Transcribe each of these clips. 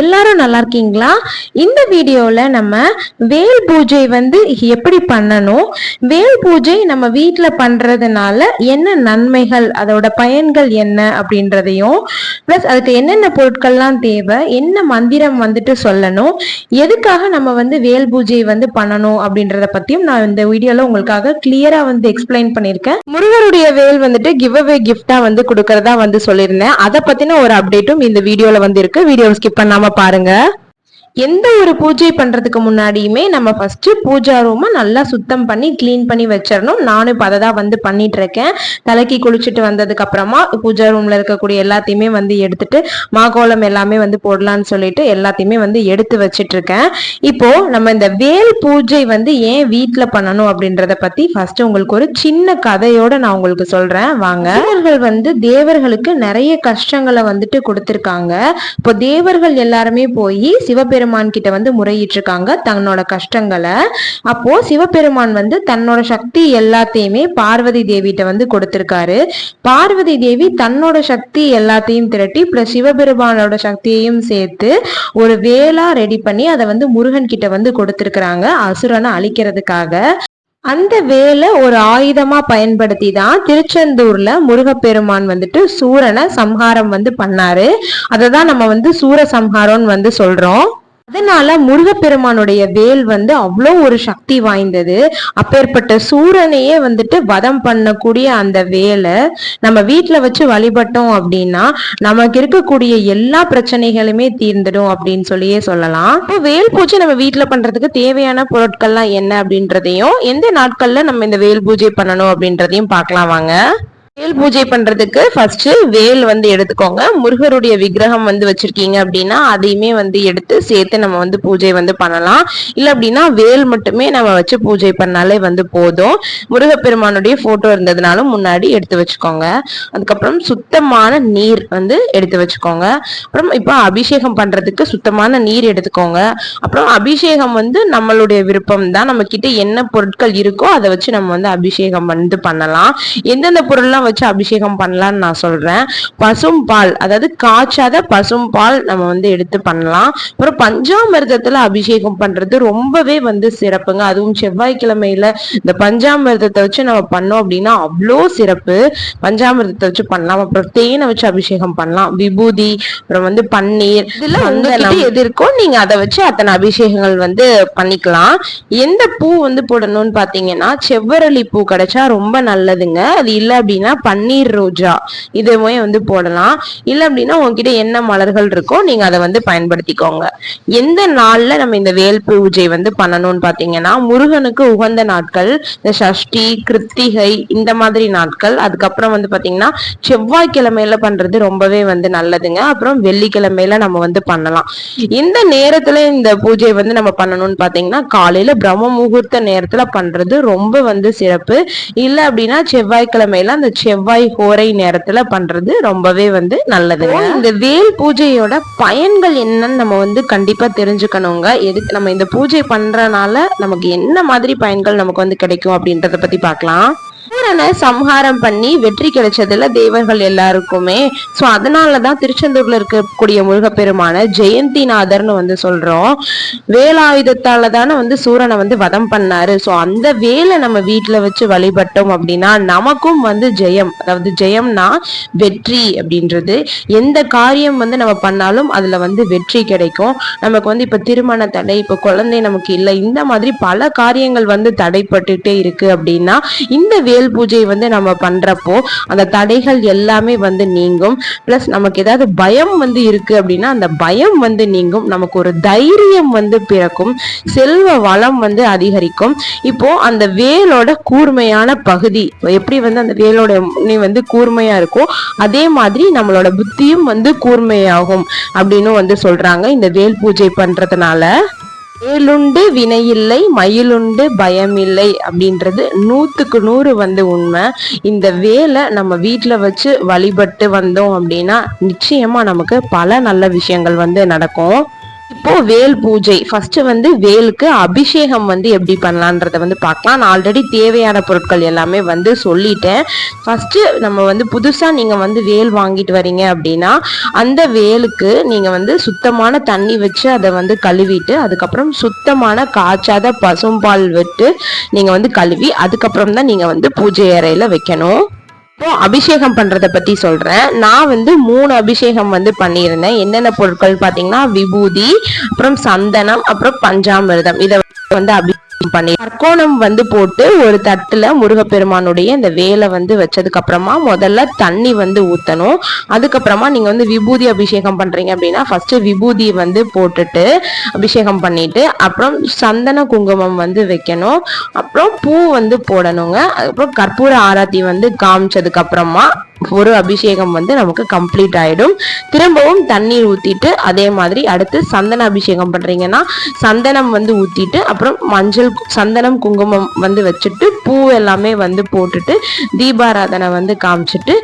எல்லாரும் நல்லா இருக்கீங்களா? இந்த வீடியோவில் நம்ம வேல் பூஜை வந்து எப்படி பண்ணணும்? வேல் பூஜை நம்ம வீட்டில் பண்ணுறதுனால என்ன நன்மைகள் அதோட பயன்கள் என்ன அப்படின்றதையும் ப்ளஸ் அதுக்கு என்னென்ன பொருட்கள்லாம் தேவை என்ன மந்திரம் வந்துட்டு சொல்லணும் எதுக்காக நம்ம வந்து வேல் பூஜை வந்து பண்ணணும் அப்படின்றத பற்றியும் நான் இந்த வீடியோவில் உங்களுக்காக கிளியராக வந்து எக்ஸ்பிளைன் பண்ணியிருக்கேன். முருகருடைய வேல் வந்துட்டு கிவ் அவே கிஃப்டாக வந்து கொடுக்கறதா வந்து சொல்லியிருந்தேன். அதை பற்றின ஒரு அப்டேட்டும் இந்த வீடியோவில் வந்து இருக்கு வீடியோவை ஸ்கிப் பண்ணாமல் பாருங்கள் எந்த ஒரு பூஜை பண்றதுக்கு முன்னாடியுமே நம்ம ஃபர்ஸ்ட் பூஜா ரூமை நல்லா சுத்தம் பண்ணி க்ளீன் பண்ணி வச்சிடணும். நானும் இப்போ அதை தான் வந்து பண்ணிட்டு இருக்கேன் தலைக்கு குளிச்சுட்டு வந்ததுக்கு அப்புறமா பூஜா ரூம்ல இருக்கக்கூடிய எல்லாத்தையுமே வந்து எடுத்துட்டு மாகோலம் எல்லாமே வந்து போடலாம்னு சொல்லிட்டு எல்லாத்தையுமே வந்து எடுத்து வச்சிட்டு இருக்கேன் இப்போ நம்ம இந்த வேல் பூஜை வந்து ஏன் வீட்டில் பண்ணணும் அப்படின்றத பத்தி ஃபர்ஸ்ட் உங்களுக்கு ஒரு சின்ன கதையோட நான் உங்களுக்கு சொல்றேன். வாங்க. தேவர்கள் வந்து தேவர்களுக்கு நிறைய கஷ்டங்களை வந்துட்டு கொடுத்துருக்காங்க. இப்போ தேவர்கள் எல்லாருமே போய் சிவபெருமான் கிட்ட வந்து முறையிட்டு இருக்காங்க தன்னோட கஷ்டங்களை. அப்போ சிவபெருமான் வந்து தன்னோட சக்தி எல்லாத்தையுமே பார்வதி தேவிட்ட வந்து கொடுத்திருக்காரு. பார்வதி தேவி தன்னோட சக்தி எல்லாத்தையும் திரட்டி பிளஸ் சிவபெருமானோட சக்தியையும் சேர்த்து ஒரு வேலா ரெடி பண்ணி அதை வந்து முருகன் கிட்ட வந்து கொடுத்திருக்கிறாங்க அசுரனை அழிக்கிறதுக்காக. அந்த வேலை ஒரு ஆயுதமா பயன்படுத்தி தான் திருச்செந்தூர்ல முருகப்பெருமான் வந்துட்டு சூரனை சம்ஹாரம் வந்து பண்ணாரு. அதை தான் நம்ம வந்து சூர சம்ஹாரம்னு வந்து சொல்றோம். அதனால முருகப்பெருமானுடைய வேல் வந்து அவ்வளோ ஒரு சக்தி வாய்ந்தது. அப்பேற்பட்ட சூரனையே வந்துட்டு வதம் பண்ணக்கூடிய அந்த வேலை நம்ம வீட்டில் வச்சு வழிபட்டோம் அப்படின்னா நமக்கு இருக்கக்கூடிய எல்லா பிரச்சனைகளுமே தீர்ந்துடும் அப்படின்னு சொல்லியே சொல்லலாம். இப்போ வேல் பூஜை நம்ம வீட்டில் பண்ணுறதுக்கு தேவையான பொருட்கள்லாம் என்ன அப்படின்றதையும் எந்த நாட்களில் நம்ம இந்த வேல் பூஜை பண்ணணும் அப்படின்றதையும் பார்க்கலாம் வாங்க. வேல் பூஜை பண்றதுக்கு ஃபர்ஸ்ட் வேல் வந்து எடுத்துக்கோங்க. முருகருடைய விக்கிரகம் வந்து வச்சிருக்கீங்க அப்படின்னா அதையுமே வந்து எடுத்து சேர்த்து நம்ம வந்து பூஜை வந்து பண்ணலாம். இல்லை அப்படின்னா வேல் மட்டுமே நம்ம வச்சு பூஜை பண்ணாலே வந்து போதும். முருகப்பெருமானுடைய போட்டோ இருந்ததுனாலும் முன்னாடி எடுத்து வச்சுக்கோங்க. அதுக்கப்புறம் சுத்தமான நீர் வந்து எடுத்து வச்சுக்கோங்க. அப்புறம் இப்போ அபிஷேகம் பண்றதுக்கு சுத்தமான நீர் எடுத்துக்கோங்க. அப்புறம் அபிஷேகம் வந்து நம்மளுடைய விருப்பம் தான். நம்ம கிட்ட என்ன பொருட்கள் இருக்கோ அதை வச்சு நம்ம வந்து அபிஷேகம் வந்து பண்ணலாம். எந்தெந்த பொருள்லாம் வச்சு அபிஷேகம் பண்ணலாம்னு நான் சொல்றேன். பசும் பால் அதாவது காய்ச்சாத பசும் பால் நம்ம வந்து எடுத்து பண்ணலாம். அப்புறம் பஞ்சாமிர்தத்துல அபிஷேகம் பண்றது ரொம்பவே வந்து சிறப்புங்க. அதுவும் செவ்வாய்க்கிழமையில இந்த பஞ்சாமிர்தத்தை வச்சு நம்ம பண்ணோம் அப்படின்னா அவ்வளோ சிறப்பு. பஞ்சாமிர்தத்தை வச்சு பண்ணலாம். அப்புறம் தேனை வச்சு அபிஷேகம் பண்ணலாம். விபூதி அப்புறம் வந்து பன்னீர். இதுல உங்ககிட்ட எது இருக்கோ நீங்க அதை வச்சு அத்தனை அபிஷேகங்கள் வந்து பண்ணிக்கலாம். எந்த பூ வந்து போடணும்னு பாத்தீங்கன்னா செவ்வரளி பூ கிடைச்சா ரொம்ப நல்லதுங்க. அது இல்லை அப்படின்னா பன்னீர் ரோஜா. இதுவுமே வந்து போடலாம். இல்லை அப்படின்னா உங்ககிட்ட என்ன மலர்கள் இருக்கோ நீங்க அதை வந்து பயன்படுத்திக்கோங்க. எந்த நாள்ல நம்ம இந்த வேல் பூஜை வந்து பண்ணணும்னு பாத்தீங்கன்னா முருகனுக்கு உகந்த நாட்கள் இந்த சஷ்டி கிருத்திகை இந்த மாதிரி நாட்கள். அதுக்கப்புறம் வந்து பாத்தீங்கன்னா செவ்வாய்க்கிழமையில பண்றது ரொம்பவே வந்து நல்லதுங்க. அப்புறம் வெள்ளிக்கிழமையில நம்ம வந்து பண்ணலாம். இந்த நேரத்துல இந்த பூஜை வந்து நம்ம பண்ணணும்னு பாத்தீங்கன்னா காலையில பிரம்ம முகூர்த்த நேரத்துல பண்றது ரொம்ப வந்து சிறப்பு. இல்ல அப்படின்னா செவ்வாய்க்கிழமையில அந்த செவ்வாய் ஹோரை நேரத்துல பண்றது ரொம்பவே வந்து நல்லது இந்த வேல் பூஜையோட பயன்கள் என்னன்னு நம்ம வந்து கண்டிப்பா தெரிஞ்சுக்கணுங்க. எதுக்கு நம்ம இந்த பூஜை பண்றனால நமக்கு என்ன மாதிரி பயன்கள் நமக்கு வந்து கிடைக்கும் அப்படின்றத பத்தி பார்க்கலாம். சூரனை சம்ஹாரம் பண்ணி வெற்றி கிடைச்சதுல தேவர்கள் எல்லாருக்குமே. சோ அதனாலதான் திருச்செந்தூர்ல இருக்கக்கூடிய முருகப்பெருமான ஜெயந்திநாதர்னு வந்து சொல்றோம். வேலாயுதத்தால தானே வந்து சூரனை வந்து வதம் பண்ணாரு. சோ அந்த வேலை நம்ம வீட்டுல வச்சு வழிபட்டோம் அப்படின்னா நமக்கும் வந்து ஜெயம். அதாவது ஜெயம்னா வெற்றி அப்படின்றது. எந்த காரியம் வந்து நம்ம பண்ணாலும் அதுல வந்து வெற்றி கிடைக்கும். நமக்கு வந்து இப்ப திருமண தடை இப்ப குழந்தை நமக்கு இல்லை. இந்த மாதிரி பல காரியங்கள் வந்து தடைப்பட்டுட்டே இருக்கு அப்படின்னா இந்த வேல் பூஜை வந்து நம்ம பண்றப்போ அந்த தடைகள் எல்லாமே வந்து நீங்கும். பிளஸ் நமக்கு ஏதாவது பயம் வந்து இருக்கு அப்படின்னா அந்த பயம் வந்து நீங்கும். நமக்கு ஒரு தைரியம் வந்து பிறக்கும். செல்வ வளம் வந்து அதிகரிக்கும். இப்போ அந்த வேலோட கூர்மையான பகுதி எப்படி வந்து அந்த வேலோட முனி வந்து கூர்மையா இருக்கும் அதே மாதிரி நம்மளோட புத்தியும் வந்து கூர்மையாகும் அப்படின்னு வந்து சொல்றாங்க இந்த வேல் பூஜை பண்றதுனால. வேலுண்டு வினையில்லை மயிலுண்டு பயமில்லை அப்படின்றது நூற்றுக்கு நூறு வந்து உண்மை. இந்த வேலை நம்ம வீட்டில் வச்சு வழிபட்டு வந்தோம் அப்படின்னா நிச்சயமாக நமக்கு பல நல்ல விஷயங்கள் வந்து நடக்கும். இப்போ வேல் பூஜை. ஃபர்ஸ்ட் வந்து வேலுக்கு அபிஷேகம் வந்து எப்படி பண்ணலான்றத வந்து பார்க்கலாம். நான் ஆல்ரெடி தேவையான பொருட்கள் எல்லாமே வந்து சொல்லிட்டேன். ஃபர்ஸ்ட் நம்ம வந்து புதுசா நீங்க வந்து வேல் வாங்கிட்டு வரீங்க அப்படின்னா அந்த வேலுக்கு நீங்க வந்து சுத்தமான தண்ணி வச்சு அதை வந்து கழுவிட்டு அதுக்கப்புறம் சுத்தமான காய்ச்சாத பசும்பால் விட்டு நீங்க வந்து கழுவி அதுக்கப்புறம் தான் நீங்க வந்து பூஜை அறையில வைக்கணும். இப்போ அபிஷேகம் பண்றதை பத்தி சொல்றேன். நான் வந்து மூணு அபிஷேகம் வந்து பண்ணியிருந்தேன். என்னென்ன பொருட்கள் பாத்தீங்கன்னா விபூதி அப்புறம் சந்தனம் அப்புறம் பஞ்சாமிர்தம். இதை வந்து அபி பண்ணி கற்கோணம் வந்து போட்டு ஒரு தட்டுல முருகப்பெருமானுடைய இந்த வேலை வந்து வச்சதுக்கு அப்புறமா முதல்ல தண்ணி வந்து ஊத்தணும். அதுக்கப்புறமா நீங்க வந்து விபூதி அபிஷேகம் பண்றீங்க அப்படின்னா ஃபர்ஸ்ட் விபூதி வந்து போட்டுட்டு அபிஷேகம் பண்ணிட்டு அப்புறம் சந்தன குங்குமம் வந்து வைக்கணும். அப்புறம் பூ வந்து போடணுங்க. அதுக்கப்புறம் கற்பூர ஆராத்தி வந்து காமிச்சதுக்கு அப்புறமா ஒரு அபிஷேகம் வந்து நமக்கு கம்ப்ளீட் ஆகிடும் திரும்பவும் தண்ணீர் ஊற்றிட்டு அதே மாதிரி அடுத்து சந்தன அபிஷேகம் பண்ணுறீங்கன்னா சந்தனம் வந்து ஊற்றிட்டு அப்புறம் மஞ்சள் சந்தனம் குங்குமம் வந்து வச்சுட்டு பூ எல்லாமே வந்து போட்டுட்டு தீபாராதனை வந்து காமிச்சிட்டு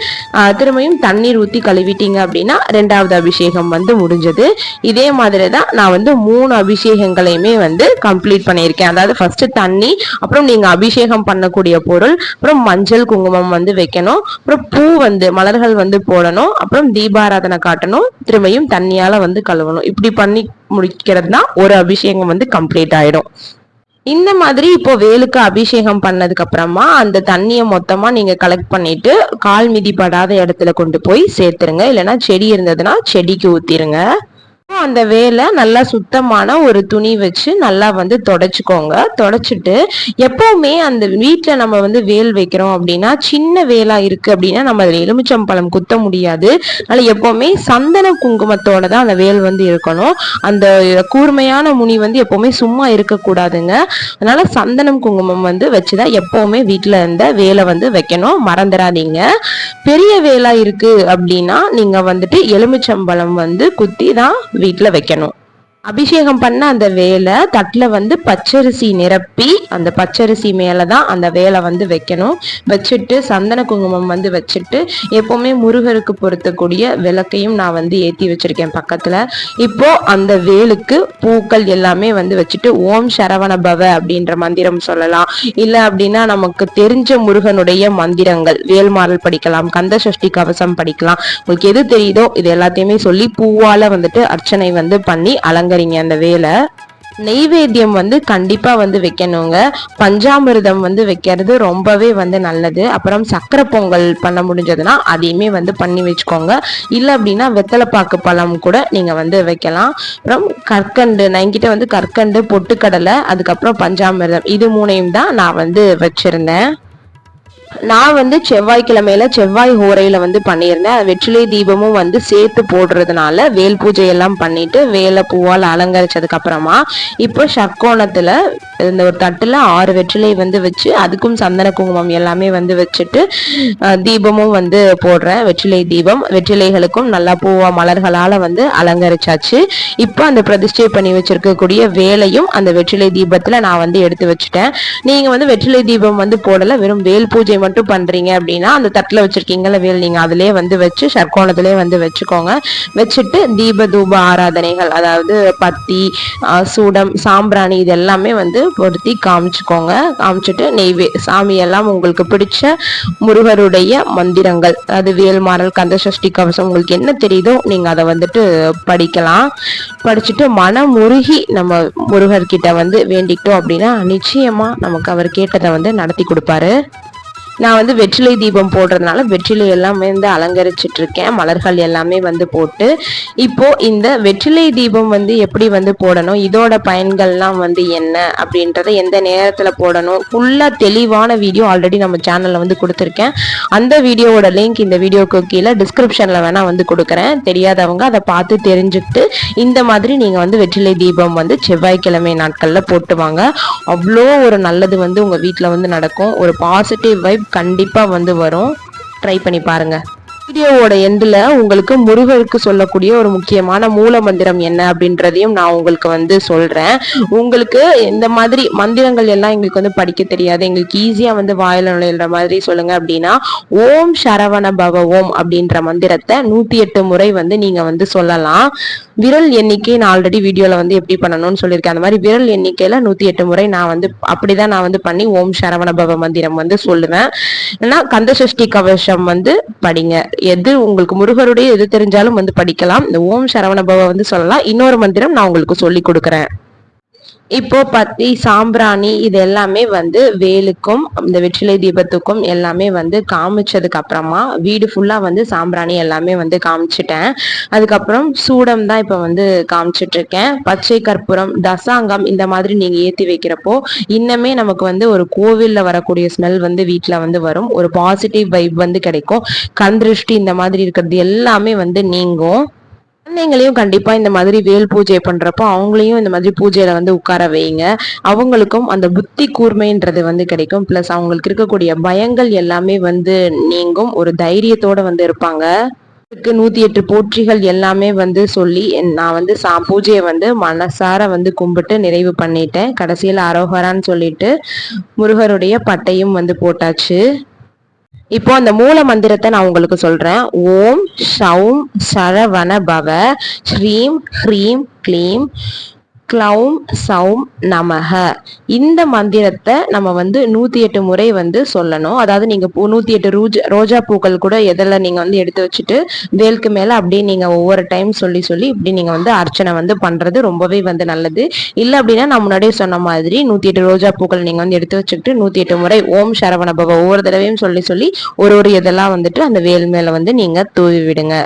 திரும்பியும் தண்ணீர் ஊற்றி கழுவிட்டீங்க அப்படின்னா ரெண்டாவது அபிஷேகம் வந்து முடிஞ்சது. இதே மாதிரி தான் நான் வந்து மூணு அபிஷேகங்களையுமே வந்து கம்ப்ளீட் பண்ணியிருக்கேன். அதாவது ஃபர்ஸ்ட் தண்ணி அப்புறம் நீங்கள் அபிஷேகம் பண்ணக்கூடிய பொருள் அப்புறம் மஞ்சள் குங்குமம் வந்து வைக்கணும். அப்புறம் பூ வந்து மலர்கள் வந்து போடணும். அப்புறம் தீபாராதனை காட்டணும். திரும்பியும் தண்ணியால வந்து கழுவணும். இப்படி பண்ணி முடிக்கிறது தான் ஒரு அபிஷேகம் வந்து கம்ப்ளீட் ஆயிடும். இந்த மாதிரி இப்போ வேலுக்கு அபிஷேகம் பண்ணதுக்கு அப்புறமா அந்த தண்ணியை மொத்தமா நீங்க கலெக்ட் பண்ணிட்டு கால் மிதிப்படாத இடத்துல கொண்டு போய் சேர்த்துருங்க. இல்லைன்னா செடி இருந்ததுன்னா செடிக்கு ஊத்திருங்க. அந்த வேலை நல்லா சுத்தமான ஒரு துணி வச்சு நல்லா வந்து தொடச்சிக்கோங்க. தொடச்சிட்டு எப்பவுமே அந்த வீட்டில் நம்ம வந்து வேல் வைக்கிறோம் அப்படின்னா சின்ன வேலா இருக்கு அப்படின்னா நம்ம அதில் எலுமிச்சம்பழம் குத்த முடியாது. அதனால எப்பவுமே சந்தன குங்குமத்தோட தான் அந்த வேல் வந்து இருக்கணும். அந்த கூர்மையான முனி வந்து எப்பவுமே சும்மா இருக்கக்கூடாதுங்க. அதனால சந்தனம் குங்குமம் வந்து வச்சுதான் எப்பவுமே வீட்டில் இருந்த வேலை வந்து வைக்கணும். மறந்துடாதீங்க. பெரிய வேலா இருக்கு அப்படின்னா நீங்க வந்துட்டு எலுமிச்சம்பழம் வந்து குத்தி தான் வீட்டில் வைக்கணும். அபிஷேகம் பண்ண அந்த வேலை தட்டில் வந்து பச்சரிசி நிரப்பி அந்த பச்சரிசி மேலே தான் அந்த வேலை வந்து வைக்கணும். வச்சுட்டு சந்தன குங்குமம் வந்து வச்சுட்டு எப்போவுமே முருகருக்கு பொருத்தக்கூடிய விளக்கையும் நான் வந்து ஏற்றி வச்சிருக்கேன் பக்கத்தில். இப்போது அந்த வேலுக்கு பூக்கள் எல்லாமே வந்து வச்சுட்டு ஓம் சரவண பவ அப்படின்ற மந்திரம் சொல்லலாம். இல்லை அப்படின்னா நமக்கு தெரிஞ்ச முருகனுடைய மந்திரங்கள் வேல்மாறல் படிக்கலாம் கந்த சஷ்டி கவசம் படிக்கலாம். உங்களுக்கு எது தெரியுதோ இது எல்லாத்தையுமே சொல்லி பூவால் வந்துட்டு அர்ச்சனை வந்து பண்ணி அலங்க வாங்குறீங்க அந்த வேலை நெய்வேத்தியம் வந்து கண்டிப்பாக வந்து வைக்கணுங்க. பஞ்சாமிர்தம் வந்து வைக்கிறது ரொம்பவே வந்து நல்லது. அப்புறம் சக்கரை பொங்கல் பண்ண முடிஞ்சதுன்னா அதையுமே வந்து பண்ணி வச்சுக்கோங்க. இல்லை அப்படின்னா வெத்தலைப்பாக்கு பழம் கூட நீங்கள் வந்து வைக்கலாம். அப்புறம் கற்கண்டு நான் என்கிட்ட வந்து கற்கண்டு பொட்டுக்கடலை அதுக்கப்புறம் பஞ்சாமிர்தம் இது மூணையும் தான் நான் வந்து வச்சுருந்தேன். நான் வந்து செவ்வாய்க்கிழமையில செவ்வாய் ஹோரையில வந்து பண்ணியிருந்தேன். வெற்றிலை தீபமும் வந்து சேர்த்து போடுறதுனால வேல் பூஜை எல்லாம் பண்ணிட்டு வேலை பூவால் அலங்கரிச்சதுக்கு அப்புறமா இப்போ ஷக்கோணத்துல இந்த ஒரு தட்டுல ஆறு வெற்றிலை வந்து வச்சு அதுக்கும் சந்தன குங்குமம் எல்லாமே வந்து வச்சுட்டு தீபமும் வந்து போடுறேன். வெற்றிலை தீபம் வெற்றிலைகளுக்கும் நல்லா பூவா மலர்களால வந்து அலங்கரிச்சாச்சு. இப்போ அந்த பிரதிஷ்டை பண்ணி வச்சிருக்கக்கூடிய வேலையும் அந்த வெற்றிலை தீபத்துல நான் வந்து எடுத்து வச்சுட்டேன். நீங்க வந்து வெற்றிலை தீபம் வந்து போடல வெறும் வேல் பூஜை மட்டும் பண்றீங்க அப்படின்னா அந்த தட்டுல வச்சிருக்கீங்கல்ல வேல் நீங்க அதுலயே வந்து வச்சு ஷர்கோணத்திலே வந்து வச்சுக்கோங்க. வச்சுட்டு தீப தூப ஆராதனைகள் அதாவது பத்தி சூடம் சாம்பிராணி இது எல்லாமே வந்து பொருத்தி காமிச்சுக்கோங்க. காமிச்சுட்டு நெய்வே சாமி எல்லாம் உங்களுக்கு பிடிச்ச முருகருடைய மந்திரங்கள் அது வேல்மாறல் கந்த சஷ்டி கவசம் உங்களுக்கு என்ன தெரியுதோ நீங்க அதை வந்துட்டு படிக்கலாம். படிச்சுட்டு மனம் உருகி நம்ம முருகர்கிட்ட வந்து வேண்டிக்கிட்டோம் அப்படின்னா நிச்சயமா நமக்கு அவர் கேட்டதை வந்து நடத்தி கொடுப்பாரு. நான் வந்து வெற்றிலை தீபம் போடுறதுனால வெற்றிலை எல்லாமே வந்து அலங்கரிச்சிட்டு இருக்கேன் மலர்கள் எல்லாமே வந்து போட்டு இப்போ இந்த வெற்றிலை தீபம் வந்து எப்படி வந்து போடணும்? இதோட பயன்கள்லாம் வந்து என்ன? அப்படின்றத எந்த நேரத்தில் போடணும்? ஃபுல்லாக தெளிவான வீடியோ ஆல்ரெடி நம்ம சேனலில் வந்து கொடுத்துருக்கேன். அந்த வீடியோவோட லிங்க் இந்த வீடியோக்கு கீழே டிஸ்கிரிப்ஷனில் வேணால் வந்து கொடுக்குறேன். தெரியாதவங்க அதை பார்த்து தெரிஞ்சுக்கிட்டு இந்த மாதிரி நீங்கள் வந்து வெற்றிலை தீபம் வந்து செவ்வாய்க்கிழமை நாட்களில் போட்டுவாங்க அவ்வளோ ஒரு நல்லது வந்து உங்கள் வீட்டில் வந்து நடக்கும். ஒரு பாசிட்டிவ் வைப் கண்டிப்பாக வந்து வரும். ட்ரை பண்ணி பாருங்கள் வீடியோவோட எண்டில் உங்களுக்கு முருகருக்கு சொல்லக்கூடிய ஒரு முக்கியமான மூல மந்திரம் என்ன அப்படின்றதையும் நான் உங்களுக்கு வந்து சொல்கிறேன் உங்களுக்கு இந்த மாதிரி மந்திரங்கள் எல்லாம் எங்களுக்கு வந்து படிக்க தெரியாது. எங்களுக்கு ஈஸியாக வந்து வாயில நுழையிற மாதிரி சொல்லுங்கள் அப்படின்னா ஓம் சரவண பவ ஓம் அப்படின்ற மந்திரத்தை நூற்றி எட்டு முறை வந்து நீங்கள் வந்து சொல்லலாம். விரல் எண்ணிக்கை நான் ஆல்ரெடி வீடியோவில் வந்து எப்படி பண்ணணும்னு சொல்லியிருக்கேன். அந்த மாதிரி விரல் எண்ணிக்கையில் நூற்றி எட்டு முறை நான் வந்து அப்படிதான் நான் வந்து பண்ணி ஓம் சரவண பவ மந்திரம் வந்து சொல்லுவேன். ஏன்னா கந்த சஷ்டி கவசம் வந்து படிங்க. எது உங்களுக்கு முருகருடைய எது தெரிஞ்சாலும் வந்து படிக்கலாம். இந்த ஓம் சரவண பவ வந்து சொல்லலாம். இன்னொரு மந்திரம் நான் உங்களுக்கு சொல்லி கொடுக்குறேன். இப்போ பத்தி சாம்பிராணி இது எல்லாமே வந்து வேலுக்கும் இந்த வெற்றிலை தீபத்துக்கும் எல்லாமே வந்து காமிச்சதுக்கு அப்புறமா வீடு ஃபுல்லா வந்து சாம்பிராணி எல்லாமே வந்து காமிச்சிட்டேன். அதுக்கப்புறம் சூடம் தான் இப்போ வந்து காமிச்சிட்டு இருக்கேன் பச்சை கற்பூரம் தசாங்கம் இந்த மாதிரி நீங்க ஏத்தி வைக்கிறப்போ இன்னமே நமக்கு வந்து ஒரு கோவில்ல வரக்கூடிய ஸ்மெல் வந்து வீட்டுல வந்து வரும். ஒரு பாசிட்டிவ் வைப் வந்து கிடைக்கும். கந்திருஷ்டி இந்த மாதிரி இருக்கிறது எல்லாமே வந்து நீங்கும். குழந்தைங்களையும் கண்டிப்பா இந்த மாதிரி வேல் பூஜை பண்றப்போ அவங்களையும் இந்த மாதிரி பூஜையில வந்து உட்கார வைங்க. அவங்களுக்கும் அந்த புத்தி கூர்மைன்றது வந்து கிடைக்கும். பிளஸ் அவங்களுக்கு இருக்கக்கூடிய பயங்கள் எல்லாமே வந்து நீங்கும். ஒரு தைரியத்தோட வந்து இருப்பாங்க. நூத்தி எட்டு போற்றிகள் எல்லாமே வந்து சொல்லி நான் வந்து சா பூஜையை வந்து மனசார வந்து கும்பிட்டு நிறைவு பண்ணிட்டேன். கடைசியில் அரோகரான்னு சொல்லிட்டு முருகருடைய பட்டையும் வந்து போட்டாச்சு. இப்போ அந்த மூல மந்திரத்தை நான் உங்களுக்கு சொல்றேன். ஓம் ஷௌம் சரவண பவ ஸ்ரீம் ஹ்ரீம் க்ளீம் க்ளௌம் சௌம் நமக இந்த மந்திரத்தை நம்ம வந்து நூத்தி எட்டு முறை வந்து சொல்லணும். அதாவது நீங்க பூ நூத்தி எட்டு ரோஜா ரோஜா பூக்கள் கூட எதில் நீங்க வந்து எடுத்து வச்சுட்டு வேலுக்கு மேல அப்படியே நீங்க ஒவ்வொரு டைம் சொல்லி சொல்லி இப்படி நீங்க வந்து அர்ச்சனை வந்து பண்றது ரொம்பவே வந்து நல்லது. இல்லை அப்படின்னா நான் முன்னாடியே சொன்ன மாதிரி நூத்தி எட்டு ரோஜா பூக்கள் நீங்க வந்து எடுத்து வச்சுக்கிட்டு நூத்தி எட்டு முறை ஓம் சரவண பவ ஒவ்வொரு தடவையும் சொல்லி சொல்லி ஒரு ஒரு இதெல்லாம் வந்துட்டு அந்த வேல் மேல வந்து நீங்க தூவி விடுங்க.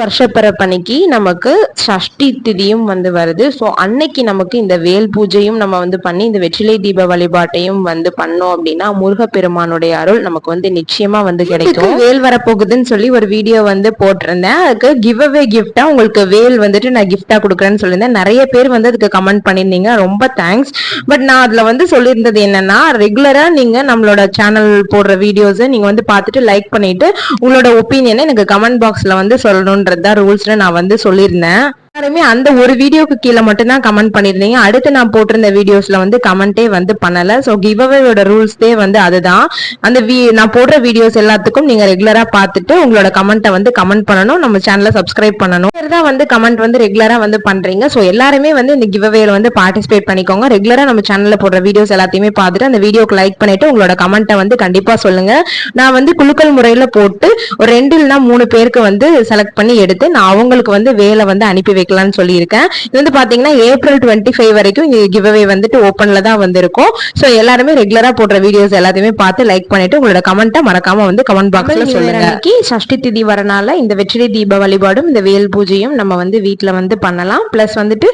வருஷப்பிறப்பன்னைக்கு நமக்கு சஷ்டி திதியும் வந்து வருது. ஸோ அன்னைக்கு நமக்கு இந்த வேல் பூஜையும் நம்ம வந்து பண்ணி இந்த வெற்றிலை தீப வழிபாட்டையும் வந்து பண்ணோம் அப்படின்னா முருகப்பெருமானுடைய அருள் நமக்கு வந்து நிச்சயமா வந்து கிடைக்கும். வேல் வரப்போகுதுன்னு சொல்லி ஒரு வீடியோ வந்து போட்டிருந்தேன். அதுக்கு கிவ் அவே கிஃப்டா உங்களுக்கு வேல் வந்துட்டு நான் கிஃப்டா கொடுக்குறேன்னு சொல்லியிருந்தேன். நிறைய பேர் வந்து அதுக்கு கமெண்ட் பண்ணியிருந்தீங்க. ரொம்ப தேங்க்ஸ் பட் நான் அதுல வந்து சொல்லியிருந்தது என்னன்னா ரெகுலரா நீங்க நம்மளோட சேனல் போடுற வீடியோஸை நீங்க வந்து பார்த்துட்டு லைக் பண்ணிட்டு உங்களோட ஒப்பீனியனை எனக்கு கமெண்ட் பாக்ஸ்ல வந்து சொல்லணும் பண்ணுறது தான் ரூல்ஸ்னு நான் வந்து சொல்லியிருந்தேன். எல்லாருமே அந்த ஒரு வீடியோக்கு கீழே மட்டும்தான் கமெண்ட் பண்ணியிருந்தீங்க அடுத்து நான் போட்டிருந்த வீடியோஸ்ல வந்து கமெண்டே வந்து பண்ணல. ஸோ கிவ் அவேயோட ரூல்ஸ்தே வந்து அதுதான். அந்த நான் போடுற வீடியோஸ் எல்லாத்துக்கும் நீங்க ரெகுலரா பார்த்துட்டு உங்களோட கமெண்ட்டை வந்து கமெண்ட் பண்ணணும். நம்ம சேனலை சப்ஸ்கிரைப் பண்ணணும். தான் வந்து கமெண்ட் வந்து ரெகுலரா வந்து பண்றீங்க. ஸோ எல்லாருமே வந்து இந்த கிவ் அவேல வந்து பார்ட்டிசிபேட் பண்ணிக்கோங்க. ரெகுலரா நம்ம சேனல்ல போடுற வீடியோஸ் எல்லாத்தையுமே பார்த்துட்டு அந்த வீடியோக்கு லைக் பண்ணிட்டு உங்களோட கமெண்ட்டை வந்து கண்டிப்பா சொல்லுங்க. நான் வந்து குழுக்கள் முறையில போட்டு ஒரு ரெண்டு இல்லைன்னா மூணு பேருக்கு வந்து செலக்ட் பண்ணி எடுத்து நான் அவங்களுக்கு வந்து வேலை வந்து அனுப்பி வைக்கலாம்னு சொல்லியிருக்கேன். இது வந்து பாத்தீங்கன்னா ஏப்ரல் டுவெண்ட்டி ஃபைவ் வரைக்கும் கிவ் அவே வந்துட்டு ஓப்பன்ல தான் வந்திருக்கும். ஸோ எல்லாருமே ரெகுலரா போடுற வீடியோஸ் எல்லாத்தையுமே பார்த்து லைக் பண்ணிட்டு உங்களோட கமெண்ட்டை மறக்காம வந்து கமெண்ட் பாக்ஸ்ல சொல்லுங்க. சஷ்டி திதி வரனால இந்த வெற்றிலை தீப வழிபாடும் இந்த வேல் பூஜையும் நம்ம வந்து வீட்டுல வந்து பண்ணலாம். பிளஸ் வந்துட்டு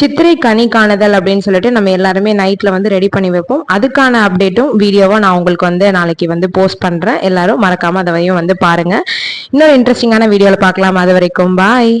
சித்திரை கனி காணுதல் அப்படின்னு சொல்லிட்டு நம்ம எல்லாருமே நைட்ல வந்து ரெடி பண்ணி வைப்போம். அதுக்கான அப்டேட்டும் வீடியோவா நான் உங்களுக்கு வந்து நாளைக்கு வந்து போஸ்ட் பண்றேன். எல்லாரும் மறக்காம அதையும் வந்து பாருங்க. இன்னொரு இன்ட்ரெஸ்டிங்கான வீடியோல பார்க்கலாம். அது வரைக்கும் பாய்